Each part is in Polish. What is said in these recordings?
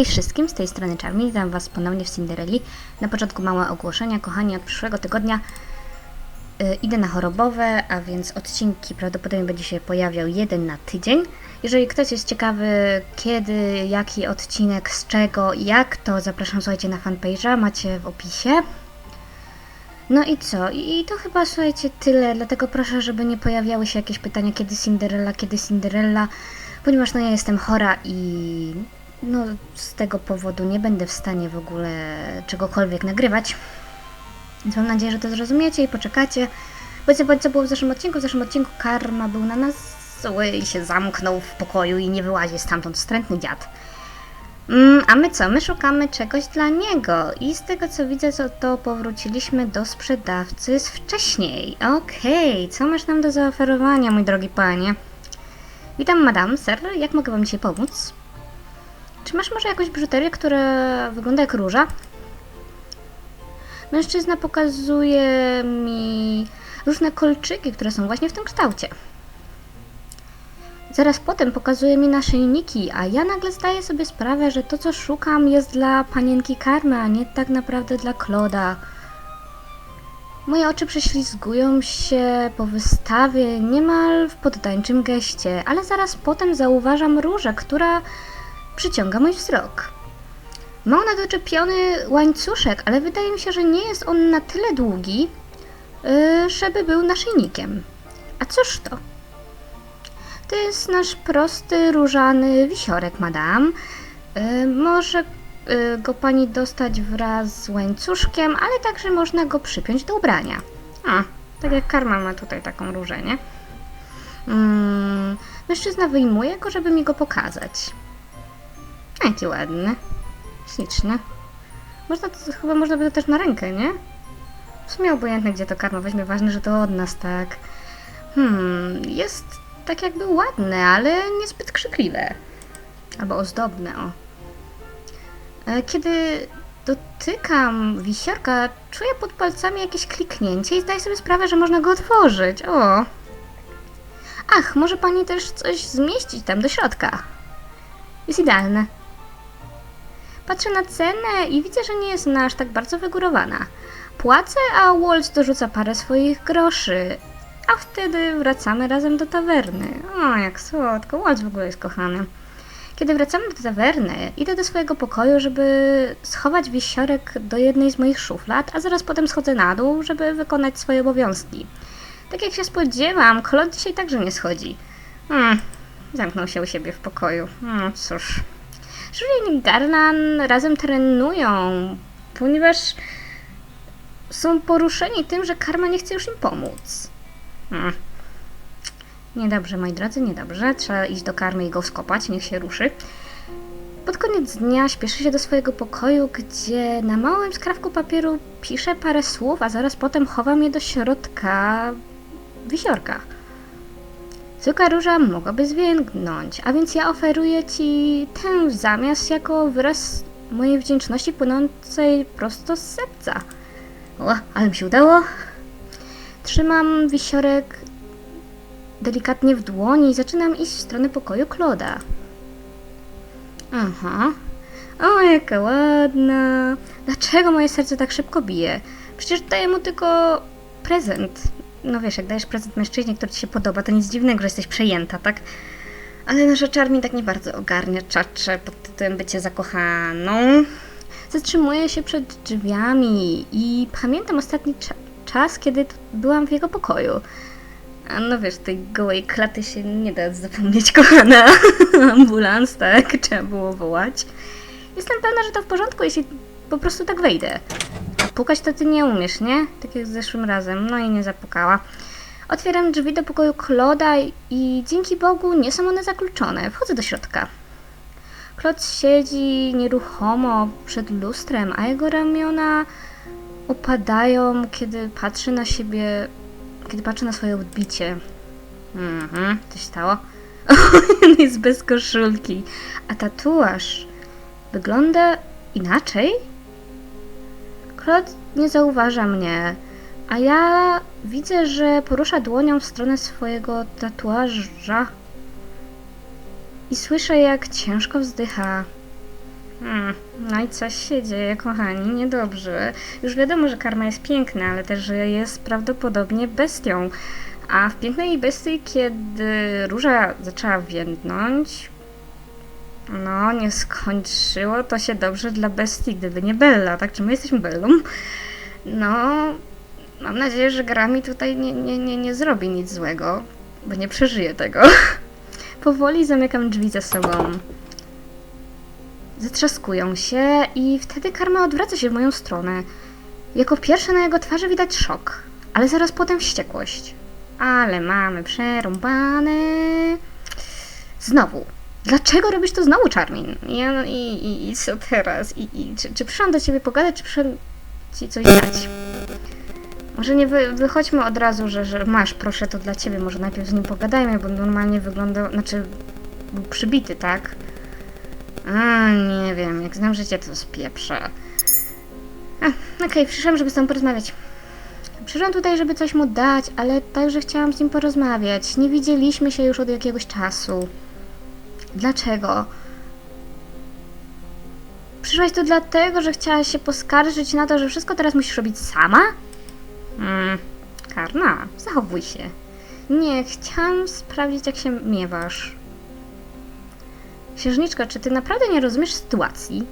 Hej wszystkim, z tej strony Charmy, witam Was ponownie w Cinderelli. Na początku małe ogłoszenia, kochani, od przyszłego tygodnia y, idę na chorobowe, a więc odcinki prawdopodobnie będzie się pojawiał jeden na tydzień. Jeżeli ktoś jest ciekawy kiedy, jaki odcinek, z czego jak, to zapraszam, słuchajcie, na fanpage'a, macie w opisie. No i co? I to chyba, słuchajcie, tyle, dlatego proszę, żeby nie pojawiały się jakieś pytania, kiedy Cinderella, kiedy Cinderella, ponieważ no ja jestem chora i no z tego powodu nie będę w stanie w ogóle czegokolwiek nagrywać. Więc mam nadzieję, że to zrozumiecie i poczekacie. Powiedzmy, bądź co było w zeszłym odcinku. W zeszłym odcinku Karma był na nas zły i się zamknął w pokoju i nie wyłazi stamtąd wstrętny dziad. Mm, a my co? My szukamy czegoś dla niego i z tego co widzę, to, to powróciliśmy do sprzedawcy z wcześniej. Okej, co masz nam do zaoferowania, mój drogi panie? Witam, madam, sir. Jak mogę wam dzisiaj pomóc? Czy masz może jakąś biżuterię, która wygląda jak róża? Mężczyzna pokazuje mi różne kolczyki, które są właśnie w tym kształcie. Zaraz potem pokazuje mi naszyjniki, a ja nagle zdaję sobie sprawę, że to co szukam jest dla panienki Karmy, a nie tak naprawdę dla Kloda. Moje oczy prześlizgują się po wystawie niemal w poddańczym geście, ale zaraz potem zauważam różę, która przyciąga mój wzrok. Ma ona doczepiony łańcuszek, ale wydaje mi się, że nie jest on na tyle długi, yy, żeby był naszyjnikiem. A cóż to? To jest nasz prosty, różany wisiorek, madam. Yy, może yy, go pani dostać wraz z łańcuszkiem, ale także można go przypiąć do ubrania. A, tak jak karma ma tutaj taką różę, nie? Mm, mężczyzna wyjmuje go, żeby mi go pokazać. Jaki ładny. Śliczny. Można to, chyba można by to też na rękę, nie? W sumie obojętne, gdzie to karma weźmie, ważne, że to od nas, tak. Hmm, jest tak jakby ładne, ale niezbyt krzykliwe. Albo ozdobne, o. E, Kiedy dotykam wisiorka, czuję pod palcami jakieś kliknięcie i zdaję sobie sprawę, że można go otworzyć. O! Ach, może pani też coś zmieścić tam do środka. Jest idealne. Patrzę na cenę i widzę, że nie jest ona aż tak bardzo wygórowana. Płacę, a Waltz dorzuca parę swoich groszy, a wtedy wracamy razem do tawerny. O, jak słodko, Waltz w ogóle jest kochany. Kiedy wracamy do tawerny, idę do swojego pokoju, żeby schować wisiorek do jednej z moich szuflad, a zaraz potem schodzę na dół, żeby wykonać swoje obowiązki. Tak jak się spodziewam, Klot dzisiaj także nie schodzi. Hmm, zamknął się u siebie w pokoju. No cóż. Julian i Garland razem trenują, ponieważ są poruszeni tym, że karma nie chce już im pomóc. Hmm. Niedobrze, moi drodzy, niedobrze. Trzeba iść do karmy i go skopać, niech się ruszy. Pod koniec dnia śpieszę się do swojego pokoju, gdzie na małym skrawku papieru piszę parę słów, a zaraz potem chowam je do środka wisiorka. Zwykła róża mogłaby zwięgnąć, a więc ja oferuję Ci tę zamiast jako wyraz mojej wdzięczności płynącej prosto z serca. O, ale mi się udało. Trzymam wisiorek delikatnie w dłoni i zaczynam iść w stronę pokoju Kloda. Aha. O, jaka ładna. Dlaczego moje serce tak szybko bije? Przecież daję mu tylko prezent. No wiesz, jak dajesz prezent mężczyźnie, który ci się podoba, to nic dziwnego, że jesteś przejęta, tak? Ale nasza Charmi tak nie bardzo ogarnia czacze pod tytułem bycie zakochaną. Zatrzymuję się przed drzwiami i pamiętam ostatni cza czas, kiedy byłam w jego pokoju. A no wiesz, tej gołej klaty się nie da zapomnieć, kochana. Ambulans, tak? Trzeba było wołać. Jestem pewna, że to w porządku, jeśli po prostu tak wejdę. Pukać to ty nie umiesz, nie? Tak jak zeszłym razem. No i nie zapukała. Otwieram drzwi do pokoju Kloda i dzięki Bogu nie są one zakluczone. Wchodzę do środka. Klod siedzi nieruchomo przed lustrem, a jego ramiona opadają, kiedy patrzy na siebie, kiedy patrzy na swoje odbicie. Mhm, coś stało. On jest bez koszulki, a tatuaż wygląda inaczej? Klod nie zauważa mnie, a ja widzę, że porusza dłonią w stronę swojego tatuaża i słyszę, jak ciężko wzdycha. Hmm, no i coś się dzieje, kochani, niedobrze. Już wiadomo, że karma jest piękna, ale też, że jest prawdopodobnie bestią. A w Pięknej Bestii, kiedy róża zaczęła więdnąć, no, nie skończyło to się dobrze dla bestii, gdyby nie Bella, tak? Czy my jesteśmy Bellą? No, mam nadzieję, że gra mi tutaj nie, nie, nie, nie zrobi nic złego, bo nie przeżyję tego. Powoli zamykam drzwi za sobą. Zatrzaskują się i wtedy karma odwraca się w moją stronę. Jako pierwsze na jego twarzy widać szok, ale zaraz potem wściekłość. Ale mamy przerąbane. Znowu. Dlaczego robisz to znowu, Charmin? Ja, i, i, I co teraz? I, i, czy, czy przyszłam do ciebie pogadać, czy przyszłam ci coś dać? Może nie wy, wychodźmy od razu, że, że masz, proszę, to dla ciebie. Może najpierw z nim pogadajmy, bo normalnie wyglądał, znaczy był przybity, tak? A, nie wiem, jak znam życie, to spieprza. A, okej, przyszłam, żeby z tobą porozmawiać. Przyszłam tutaj, żeby coś mu dać, ale także chciałam z nim porozmawiać. Nie widzieliśmy się już od jakiegoś czasu. Dlaczego? Przyszłaś tu dlatego, że chciałaś się poskarżyć na to, że wszystko teraz musisz robić sama? Mm, karna, zachowuj się. Nie, chciałam sprawdzić, jak się miewasz. Księżniczko, czy ty naprawdę nie rozumiesz sytuacji?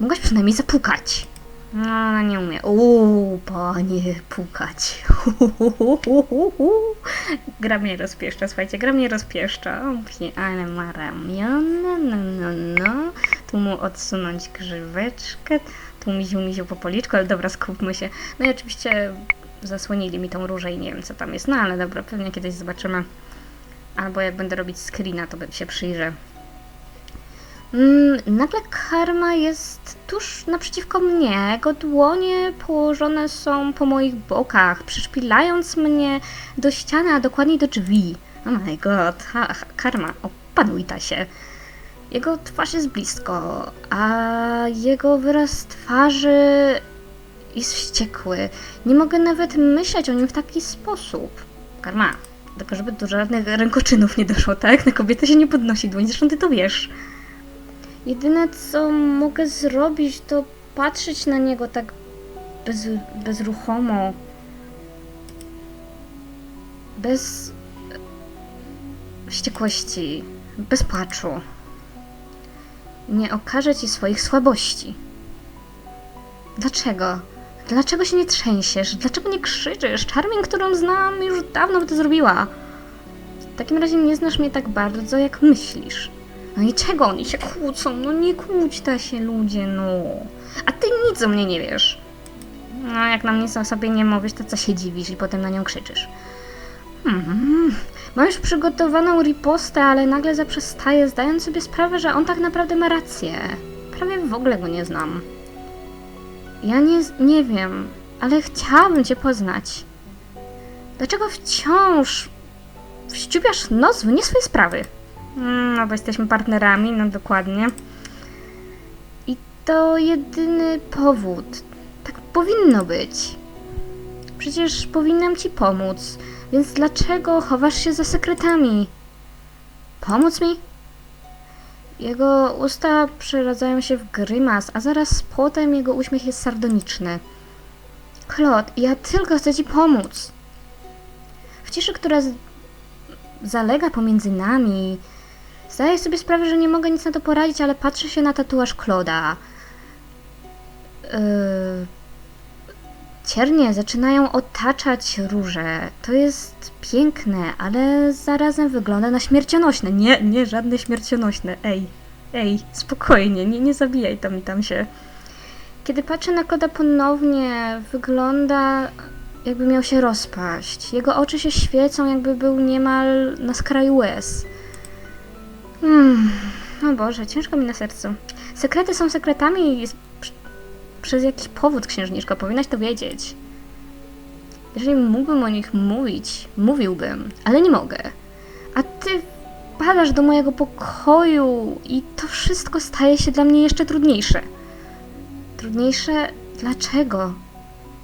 Mogłaś przynajmniej zapukać. No, nie umie. Uuu, panie, pukać. Gra mnie rozpieszcza, słuchajcie, gra mnie rozpieszcza. Pie- ale ma ramiona, no, no, no. Tu mu odsunąć grzyweczkę, tu miziu, miziu po policzku, ale dobra, skupmy się. No i oczywiście zasłonili mi tą różę i nie wiem, co tam jest, no ale dobra, pewnie kiedyś zobaczymy. Albo jak będę robić screena, to się przyjrzę. Mm, nagle karma jest tuż naprzeciwko mnie. Jego dłonie położone są po moich bokach, przyszpilając mnie do ściany, a dokładniej do drzwi. Oh my god, ha, ha, karma, opanuj ta się. Jego twarz jest blisko, a jego wyraz twarzy jest wściekły. Nie mogę nawet myśleć o nim w taki sposób. Karma, tylko żeby do żadnych rękoczynów nie doszło, tak? Na kobietę się nie podnosi dłoń, zresztą ty to wiesz. Jedyne co mogę zrobić, to patrzeć na niego tak bez, bezruchomo. Bez e, wściekłości, bez płaczu. Nie okażę ci swoich słabości. Dlaczego? Dlaczego się nie trzęsiesz? Dlaczego nie krzyczysz? Charming, którą znam, już dawno by to zrobiła. W takim razie nie znasz mnie tak bardzo, jak myślisz. No i czego oni się kłócą? No nie kłóćta się ludzie, no. A ty nic o mnie nie wiesz. No jak nam nic o sobie nie mówisz, to co się dziwisz i potem na nią krzyczysz? Hmm. Mam już przygotowaną ripostę, ale nagle zaprzestaję, zdając sobie sprawę, że on tak naprawdę ma rację. Prawie w ogóle go nie znam. Ja nie, nie wiem, ale chciałabym cię poznać. Dlaczego wciąż wściupiasz nos w nie swoje sprawy? Mm, No, bo jesteśmy partnerami, no dokładnie. I to jedyny powód. Tak powinno być. Przecież powinnam ci pomóc, więc dlaczego chowasz się za sekretami? Pomóc mi? Jego usta przeradzają się w grymas, a zaraz potem jego uśmiech jest sardoniczny. Claude, ja tylko chcę ci pomóc. W ciszy, która zalega pomiędzy nami, Zdaję sobie sprawę, że nie mogę nic na to poradzić, ale patrzę się na tatuaż Kloda. Yy... Ciernie zaczynają otaczać róże. To jest piękne, ale zarazem wygląda na śmiercionośne. Nie, nie, żadne śmiercionośne. Ej, ej, spokojnie, nie, nie zabijaj tam i tam się. Kiedy patrzę na Kloda ponownie, wygląda jakby miał się rozpaść. Jego oczy się świecą, jakby był niemal na skraju łez. Hmm, o Boże, ciężko mi na sercu. Sekrety są sekretami i jest pr- przez jakiś powód, księżniczko, powinnaś to wiedzieć. Jeżeli mógłbym o nich mówić, mówiłbym, ale nie mogę. A ty wpadasz do mojego pokoju i to wszystko staje się dla mnie jeszcze trudniejsze. Trudniejsze? Dlaczego?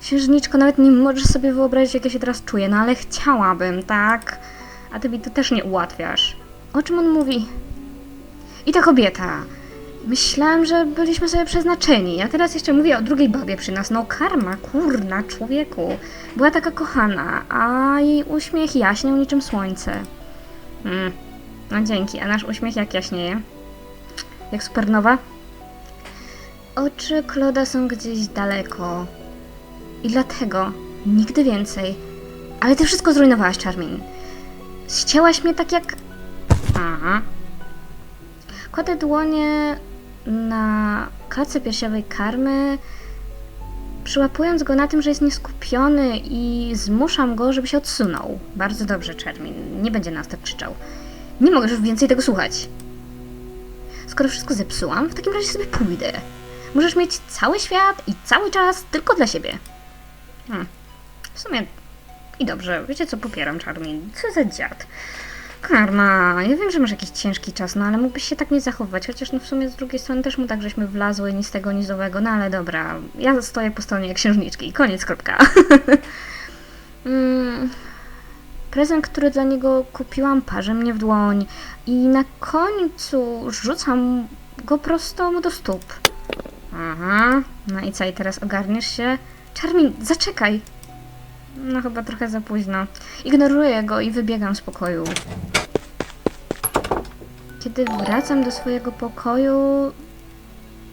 Księżniczko, nawet nie możesz sobie wyobrazić, jak ja się teraz czuję, no ale chciałabym, tak? A ty mi to też nie ułatwiasz. O czym on mówi? I ta kobieta. Myślałam, że byliśmy sobie przeznaczeni, a teraz jeszcze mówię o drugiej babie przy nas. No karma, kurna, człowieku. Była taka kochana, a jej uśmiech jaśniał niczym słońce. Mm. No dzięki, a nasz uśmiech jak jaśnieje? Jak supernowa? Oczy Kloda są gdzieś daleko. I dlatego nigdy więcej. Ale ty wszystko zrujnowałaś, Charmin. Ścięłaś mnie tak jak... Aha. Kładę dłonie na klatce piersiowej karmy, przyłapując go na tym, że jest nieskupiony i zmuszam go, żeby się odsunął. Bardzo dobrze, Charmin. Nie będzie nas tak krzyczał. Nie mogę już więcej tego słuchać. Skoro wszystko zepsułam, w takim razie sobie pójdę. Możesz mieć cały świat i cały czas tylko dla siebie. Hmm. W sumie i dobrze, wiecie co, popieram Charmin. Co za dziad. Karma, ja wiem, że masz jakiś ciężki czas, no ale mógłbyś się tak nie zachowywać, chociaż no w sumie z drugiej strony też mu tak żeśmy wlazły ni z tego, ni z owego, no ale dobra, ja stoję po stronie księżniczki, koniec, kropka. mm, prezent, który dla niego kupiłam, parzy mnie w dłoń i na końcu rzucam go prosto mu do stóp. Aha, no i co, i teraz ogarniesz się? Charmin, zaczekaj! No chyba trochę za późno. Ignoruję go i wybiegam z pokoju. Kiedy wracam do swojego pokoju,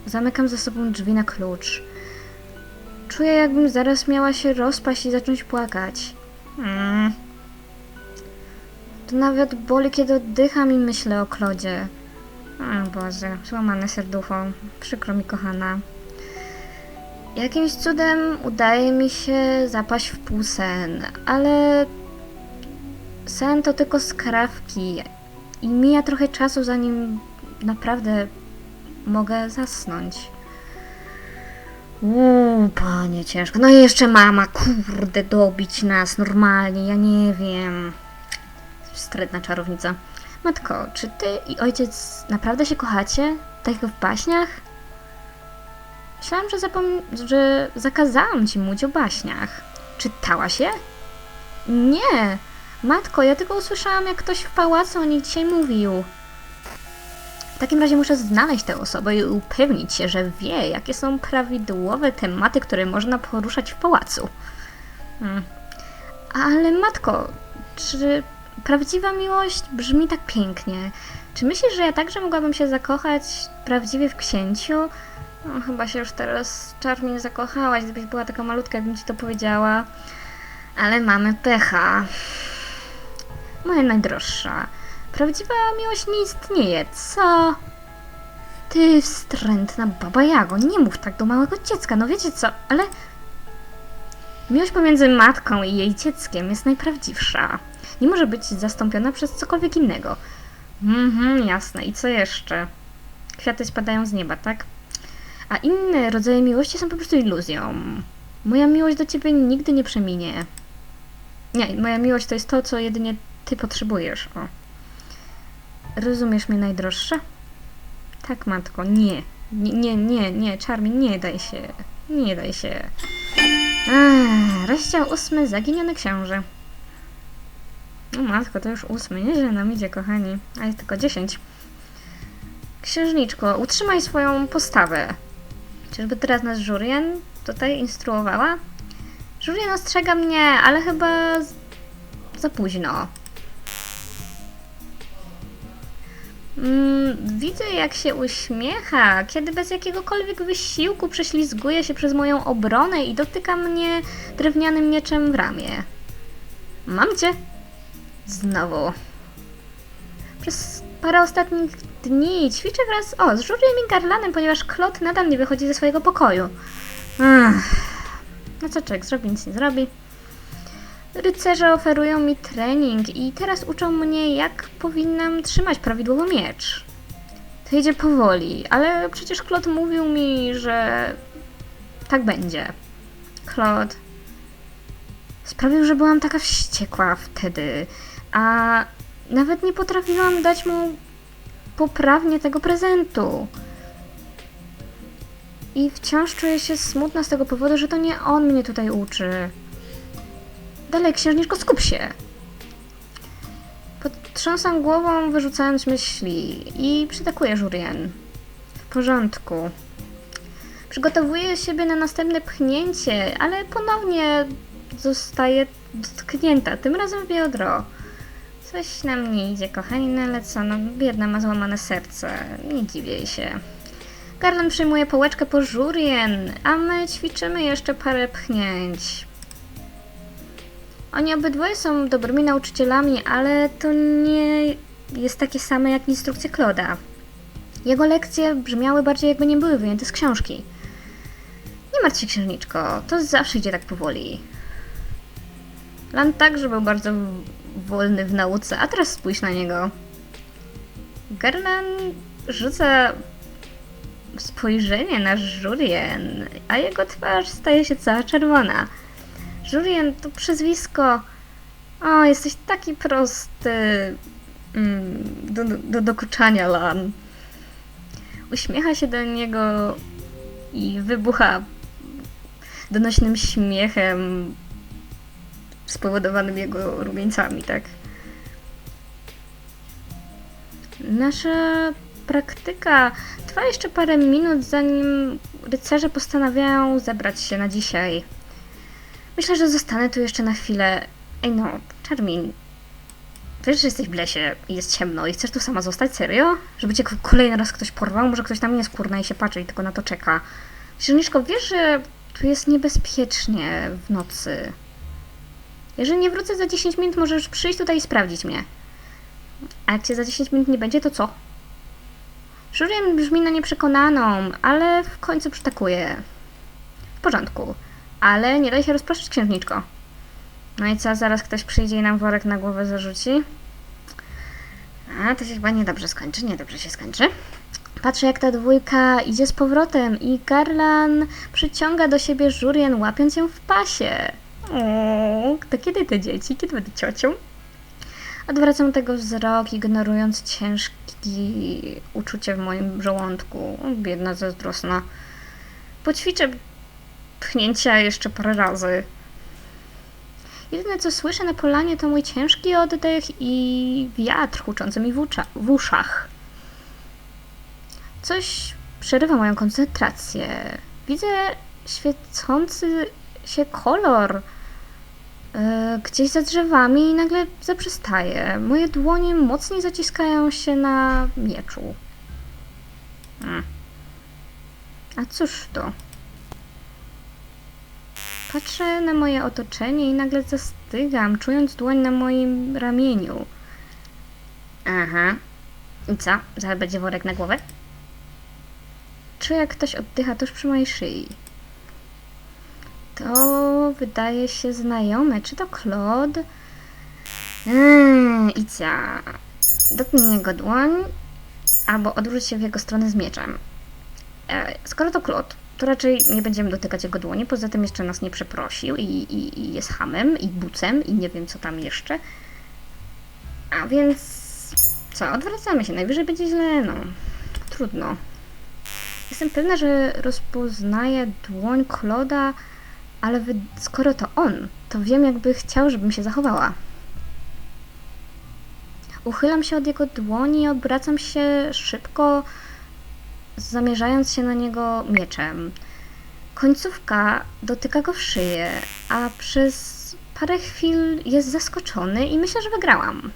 zamykam za sobą drzwi na klucz. Czuję, jakbym zaraz miała się rozpaść i zacząć płakać. Mm. To nawet boli, kiedy oddycham i myślę o Klodzie. O Boże, złamane serducho. Przykro mi, kochana. Jakimś cudem udaje mi się zapaść w półsen, ale sen to tylko skrawki i mija trochę czasu, zanim naprawdę mogę zasnąć. Uuu, panie, ciężko. No i jeszcze mama, kurde, dobić nas normalnie, ja nie wiem. Wstrętna czarownica. Matko, czy ty i ojciec naprawdę się kochacie? Tak jak w baśniach? Myślałam, że, zapom- że zakazałam ci mówić o baśniach. Czytałaś je? Nie! Matko, ja tylko usłyszałam, jak ktoś w pałacu o nich dzisiaj mówił. W takim razie muszę znaleźć tę osobę i upewnić się, że wie, jakie są prawidłowe tematy, które można poruszać w pałacu. Hmm. Ale matko, czy prawdziwa miłość brzmi tak pięknie? Czy myślisz, że ja także mogłabym się zakochać prawdziwie w księciu? No, chyba się już teraz czarnie zakochałaś, gdybyś była taka malutka, jakbym ci to powiedziała. Ale mamy pecha. Moja najdroższa. Prawdziwa miłość nie istnieje, co? Ty wstrętna baba Jago, nie mów tak do małego dziecka, no wiecie co, ale... Miłość pomiędzy matką i jej dzieckiem jest najprawdziwsza. Nie może być zastąpiona przez cokolwiek innego. Mhm, jasne. I co jeszcze? Kwiaty spadają z nieba, tak? A inne rodzaje miłości są po prostu iluzją. Moja miłość do ciebie nigdy nie przeminie. Nie, moja miłość to jest to, co jedynie ty potrzebujesz. O. Rozumiesz mnie najdroższa? Tak, matko, nie. Nie, nie, nie, nie, nie daj się. Nie daj się. Ech, rozdział ósmy, Zaginiony książę. No matko, to już ósmy, nieźle nam idzie, kochani. A jest tylko dziesięć. Księżniczko, utrzymaj swoją postawę. Czyżby teraz nas Jurien tutaj instruowała? Jurien ostrzega mnie, ale chyba za późno. Mm, widzę, jak się uśmiecha, kiedy bez jakiegokolwiek wysiłku prześlizguje się przez moją obronę i dotyka mnie drewnianym mieczem w ramię. Mam cię! Znowu. Przez parę ostatnich dni ćwiczę wraz o, z Żuriem i Garlanem, ponieważ Klot nadal nie wychodzi ze swojego pokoju. Ach. No co czek, zrobi nic nie zrobi. Rycerze oferują mi trening i teraz uczą mnie, jak powinnam trzymać prawidłowo miecz. To idzie powoli, ale przecież Klot mówił mi, że tak będzie. Klot sprawił, że byłam taka wściekła wtedy, a nawet nie potrafiłam dać mu poprawnie tego prezentu. I wciąż czuję się smutna z tego powodu, że to nie on mnie tutaj uczy. Dalej, księżniczko, skup się. Potrząsam głową, wyrzucając myśli i przytakuję Jurien. W porządku. Przygotowuję siebie na następne pchnięcie, ale ponownie zostaję dotknięta, tym razem w biodro. Coś nam nie idzie, kochani, no ale co, no biedna ma złamane serce, nie dziwię się. Garland przyjmuje połeczkę po żurien, a my ćwiczymy jeszcze parę pchnięć. Oni obydwoje są dobrymi nauczycielami, ale to nie jest takie same jak instrukcje Kloda. Jego lekcje brzmiały bardziej jakby nie były wyjęte z książki. Nie martw się, księżniczko, to zawsze idzie tak powoli. Lan także był bardzo wolny w nauce, a teraz spójrz na niego. Gerlan rzuca spojrzenie na Jurien, a jego twarz staje się cała czerwona. Jurien to przezwisko. O, jesteś taki prosty. Mm, do, do dokuczania, Lan. Uśmiecha się do niego i wybucha donośnym śmiechem spowodowanym jego rumieńcami, tak? Nasza praktyka trwa jeszcze parę minut, zanim rycerze postanawiają zebrać się na dzisiaj. Myślę, że zostanę tu jeszcze na chwilę. Ej no, Charmin, wiesz, że jesteś w lesie i jest ciemno i chcesz tu sama zostać? Serio? Żeby cię kolejny raz ktoś porwał? Może ktoś tam nie skórna i się patrzy i tylko na to czeka. Księżniczko, wiesz, że tu jest niebezpiecznie w nocy. Jeżeli nie wrócę za 10 minut, możesz przyjść tutaj i sprawdzić mnie. A jak cię za 10 minut nie będzie, to co? Żurien brzmi na nieprzekonaną, ale w końcu przytakuje. W porządku. Ale nie daj się rozproszyć, księżniczko. No i co, zaraz ktoś przyjdzie i nam worek na głowę zarzuci? A, to się chyba niedobrze skończy, niedobrze się skończy. Patrzę, jak ta dwójka idzie z powrotem i Garlan przyciąga do siebie Żurien, łapiąc ją w pasie. O, to kiedy te dzieci? Kiedy będę ciocią? Odwracam tego wzrok, ignorując ciężkie uczucie w moim żołądku. Biedna, zazdrosna. Poćwiczę pchnięcia jeszcze parę razy. Jedyne co słyszę na polanie to mój ciężki oddech i wiatr huczący mi w, w uszach. Coś przerywa moją koncentrację. Widzę świecący się kolor gdzieś za drzewami i nagle zaprzestaje. Moje dłonie mocniej zaciskają się na mieczu. Hmm. A cóż to? Patrzę na moje otoczenie i nagle zastygam, czując dłoń na moim ramieniu. Aha. I co? Zaraz będzie worek na głowę? Czuję, jak ktoś oddycha tuż przy mojej szyi. To wydaje się znajome. Czy to Claude? Yy, I co? Dotknij jego dłoń, albo odwróć się w jego stronę z mieczem. E, skoro to Claude, to raczej nie będziemy dotykać jego dłoni. Poza tym jeszcze nas nie przeprosił i, i, i jest hamem i bucem i nie wiem co tam jeszcze. A więc co, odwracamy się. Najwyżej będzie źle, no. Trudno. Jestem pewna, że rozpoznaję dłoń Kloda, ale wy, skoro to on, to wiem, jakby chciał, żebym się zachowała. Uchylam się od jego dłoni i obracam się szybko, zamierzając się na niego mieczem. Końcówka dotyka go w szyję, a przez parę chwil jest zaskoczony i myślę, że wygrałam.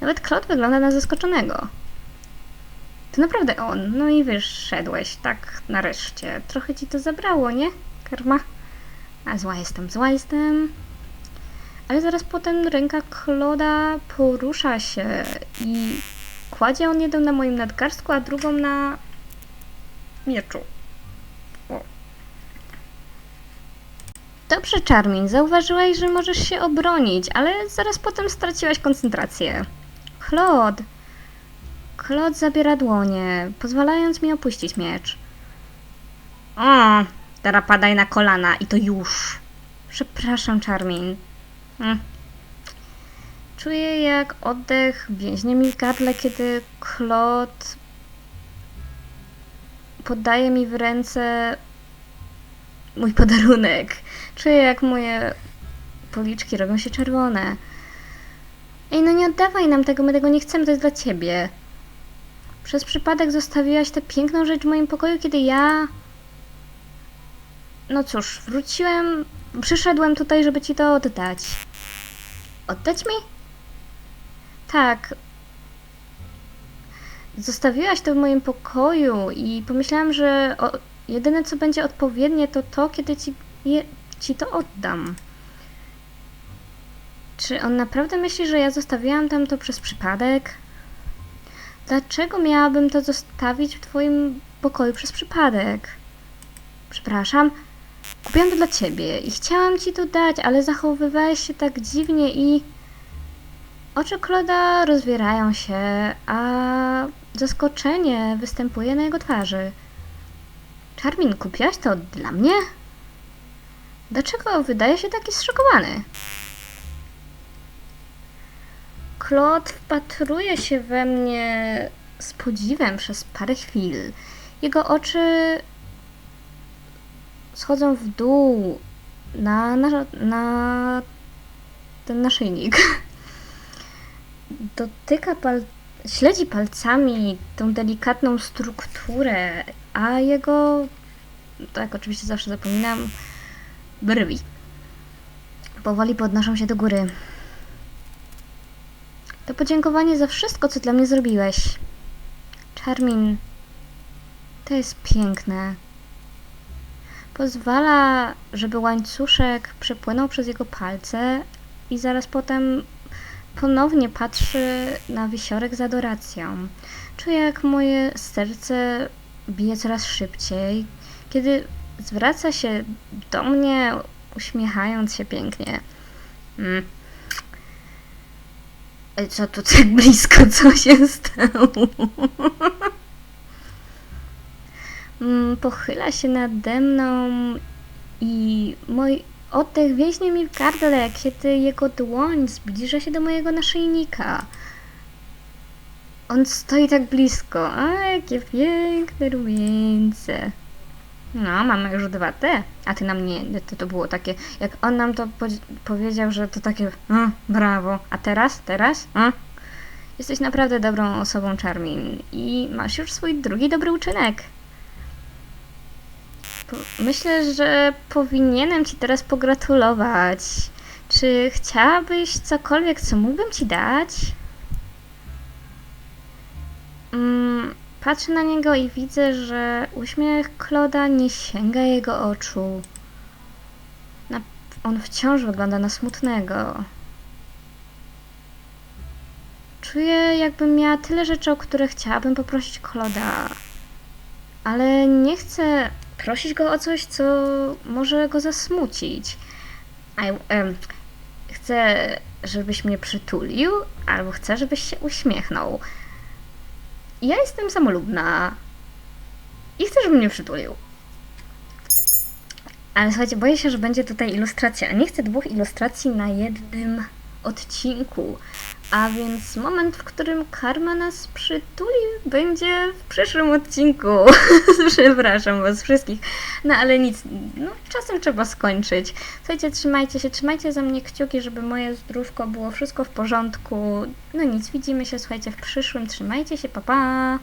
Nawet Claude wygląda na zaskoczonego. To naprawdę on. No i wyszedłeś, tak nareszcie. Trochę ci to zabrało, nie? Karma. A zła jestem, zła jestem. Ale zaraz potem ręka Kloda porusza się i kładzie on jedną na moim nadgarstku, a drugą na mieczu. O. Dobrze, Charmin, zauważyłaś, że możesz się obronić, ale zaraz potem straciłaś koncentrację. Claude. Claude zabiera dłonie, pozwalając mi opuścić miecz. O, teraz padaj na kolana i to już. Przepraszam, Charmin. Hm. Czuję, jak oddech więźnie mi w gardle, kiedy Claude podaje mi w ręce mój podarunek. Czuję, jak moje policzki robią się czerwone. Ej, no nie oddawaj nam tego, my tego nie chcemy, to jest dla ciebie. Przez przypadek zostawiłaś tę piękną rzecz w moim pokoju, kiedy ja. No cóż, wróciłem. Przyszedłem tutaj, żeby ci to oddać. Oddać mi? Tak. Zostawiłaś to w moim pokoju i pomyślałam, że o, jedyne co będzie odpowiednie to to, kiedy ci, je, ci to oddam. Czy on naprawdę myśli, że ja zostawiłam tam to przez przypadek? Dlaczego miałabym to zostawić w twoim pokoju przez przypadek? Przepraszam. Kupiłam to dla ciebie i chciałam ci to dać, ale zachowywałeś się tak dziwnie i... Oczy Kloda rozwierają się, a zaskoczenie występuje na jego twarzy. Charmin, kupiłaś to dla mnie? Dlaczego wydaje się taki zszokowany? Claude wpatruje się we mnie z podziwem przez parę chwil. Jego oczy schodzą w dół na, na, na ten naszyjnik. Dotyka pal... śledzi palcami tą delikatną strukturę, a jego, tak oczywiście zawsze zapominam, brwi powoli podnoszą się do góry. To podziękowanie za wszystko, co dla mnie zrobiłeś. Charmin, to jest piękne. Pozwala, żeby łańcuszek przepłynął przez jego palce i zaraz potem ponownie patrzy na wisiorek z adoracją. Czuję, jak moje serce bije coraz szybciej, kiedy zwraca się do mnie, uśmiechając się pięknie. Mm. Co tu tak blisko? Co się stało? Mm, Pochyla się nade mną i mój oddech więźnie mi w gardle, kiedy jego dłoń zbliża się do mojego naszyjnika. On stoi tak blisko. A, jakie piękne rumieńce. No, mamy już dwa te. A ty nam nie, to, to było takie, jak on nam to po, powiedział, że to takie, a, brawo. A teraz, teraz? Jesteś naprawdę dobrą osobą, Charmin. I masz już swój drugi dobry uczynek. Myślę, że powinienem ci teraz pogratulować. Czy chciałabyś cokolwiek, co mógłbym ci dać? Mm, patrzę na niego i widzę, że uśmiech Kloda nie sięga jego oczu. Na, on wciąż wygląda na smutnego. Czuję, jakbym miała tyle rzeczy, o które chciałabym poprosić Kloda. Ale nie chcę prosić go o coś, co może go zasmucić. A, em, chcę, żebyś mnie przytulił, albo chcę, żebyś się uśmiechnął. Ja jestem samolubna i chcę, żeby mnie przytulił. Ale słuchajcie, boję się, że będzie tutaj ilustracja, nie chcę dwóch ilustracji na jednym odcinku. A więc moment, w którym karma nas przytuli, będzie w przyszłym odcinku. Przepraszam Was wszystkich. No ale nic, no czasem trzeba skończyć. Słuchajcie, trzymajcie się, trzymajcie za mnie kciuki, żeby moje zdrówko było wszystko w porządku. No nic, widzimy się, słuchajcie, w przyszłym. Trzymajcie się, pa pa!